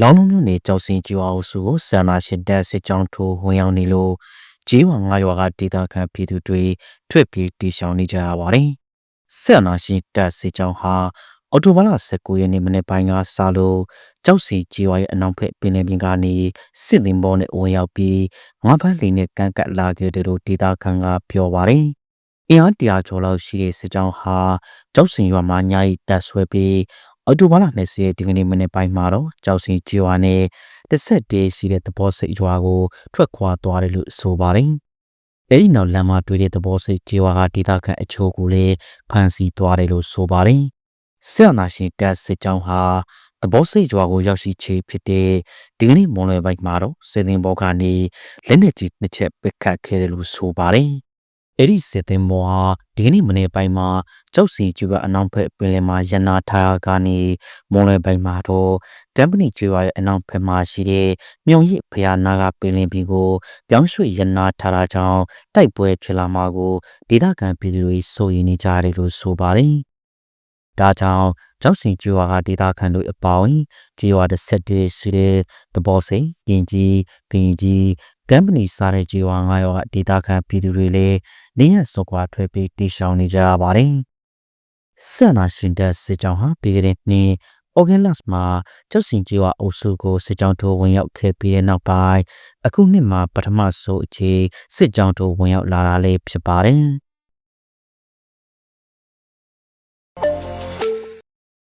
လောင်းလုံးမြို့နယ်ကြောက်စင်ကျွာအုပ်စုကိုဆန္ဒရှင်တပ်စစ်ကြောင်းထိုးဝင်ရောက်နေလို့ဂျေးဝါငါရွာကဒေသခံပြည်သူတွေထွက်ပြေးတီရှောင်နေကြရပါတယ်။ဆန္ဒရှင်တပ်စစ်ကြောင်းဟာအော်တိုဘာလ19ရက်နေ့မနေ့ပိုင်းကစလို့ကြောက်စီကျွာရဲ့အနောက်ဘက်ပင်လယ်ပြင်ကနေစစ်တင်ပေါ်နဲ့ဝင်ရောက်ပြီးငါးဖက်လီနဲ့ကန့်ကတ်လာခဲ့တယ်လို့ဒေသခံကပြောပါတယ်။အင်အားတရာကျော်လောက်ရှိတဲ့စစ်ကြောင်းဟာကြောက်စင်ရွာမှာညာရီတပ်ဆွဲပြီး အော်တိုဘာလ20ရက်ဒီကနေ့မနေ့ပိုင်းမှာတော့ကြောက်စင်ကျွာနဲ့တစ်ဆက်တည်းရှိတဲ့သဘောစိတ်ရွာကိုထွက်ခွာသွားတယ်လို့ဆိုပါတယ်။အဲဒီနောက်လမ်းမှာတွေ့တဲ့သဘောစိတ်ကျွာကဒေသခံအချို့ကိုလည်းဖမ်းဆီးသွားတယ်လို့ဆိုပါတယ်။ဆရာနာရှင်တပ်စစ်ကြောင်းဟာသဘောစိတ်ရွာကိုရောက်ရှိချေဖြစ်တဲ့ဒီကနေ့မွန်လွယ်ဘိုက်မှာတော့စေတင်ဘောကနေလက်နက်ကြီးနှစ်ချက်ပစ်ခတ်ခဲ့တယ်လို့ဆိုပါတယ်။ အဲ့ဒီစစ်တင်ဘောဟာဒီကနေ့မနေ့ပိုင်းမှာကြောက်စီကျူဘအနောက်ဘက်ပင်လယ်မှာရန်နာထားကနေမွန်လွယ်ဘိုက်မှာတော့တမ်ပနီကျူရဲ့အနောက်ဘက်မှာရှိတဲ့မြောင်ရစ်ဖျားနာကပင်လယ်ပြင်ကိုပြောင်းရွှေ့ရန်နာထားတာကြောင့်တိုက်ပွဲဖြစ်လာမှာကိုဒေသခံပြည်သူတွေစိုးရိမ်နေကြတယ်လို့ဆိုပါတယ်။ ဒါကြောင့်ကျောက်စင်ကျွာကဒေတာခန်တို့အပေါင်းကျွာတစ်ဆက်တည်းရှိတဲ့သဘောစိန်ကင်ကြီးကင်ကြီးကမ်ပဏီစားတဲ့ကျွာငါးရွာဒေတာခန်ပြည်သူတွေလည်းနေရစောကွာထွက်ပြီးတီရှောင်နေကြရပါတယ်။ဆန္နာရှင်တဲ့စစ်ကြောင်းဟာပြီးခဲ့တဲ့နှစ်အော်ဂန်လတ်မှာကျောက်စင်ကျွာအုပ်စုကိုစစ်ကြောင်းထိုးဝင်ရောက်ခဲ့ပြီးတဲ့နောက်ပိုင်းအခုနှစ်မှာပထမဆုံးအခြေစစ်ကြောင်းထိုးဝင်ရောက်လာတာလေးဖြစ်ပါတယ်။